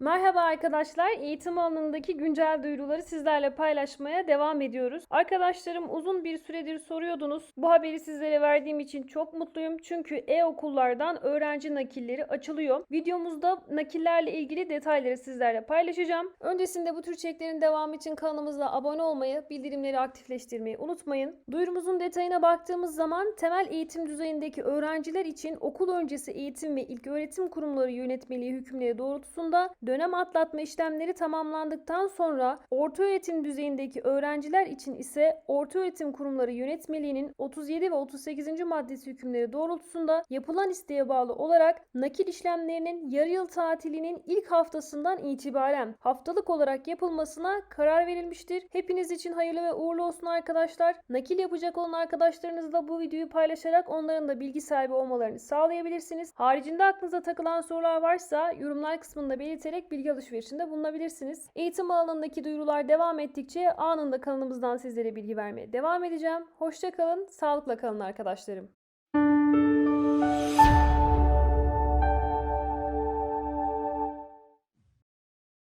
Merhaba arkadaşlar. Eğitim alanındaki güncel duyuruları sizlerle paylaşmaya devam ediyoruz. Arkadaşlarım uzun bir süredir soruyordunuz. Bu haberi sizlere verdiğim için çok mutluyum. Çünkü e-okullardan öğrenci nakilleri açılıyor. Videomuzda nakillerle ilgili detayları sizlerle paylaşacağım. Öncesinde bu tür içeriklerin devamı için kanalımıza abone olmayı, bildirimleri aktifleştirmeyi unutmayın. Duyurumuzun detayına baktığımız zaman temel eğitim düzeyindeki öğrenciler için okul öncesi eğitim ve ilköğretim kurumları yönetmeliği hükümleri doğrultusunda dönem atlatma işlemleri tamamlandıktan sonra ortaöğretim düzeyindeki öğrenciler için ise ortaöğretim kurumları yönetmeliğinin 37 ve 38. maddesi hükümleri doğrultusunda yapılan isteğe bağlı olarak nakil işlemlerinin yarı yıl tatilinin ilk haftasından itibaren haftalık olarak yapılmasına karar verilmiştir. Hepiniz için hayırlı ve uğurlu olsun arkadaşlar. Nakil yapacak olan arkadaşlarınızla bu videoyu paylaşarak onların da bilgi sahibi olmalarını sağlayabilirsiniz. Haricinde aklınıza takılan sorular varsa yorumlar kısmında belirterek vererek bilgi alışverişinde bulunabilirsiniz. Eğitim alanındaki duyurular devam ettikçe anında kanalımızdan sizlere bilgi vermeye devam edeceğim. Hoşçakalın, sağlıkla kalın arkadaşlarım.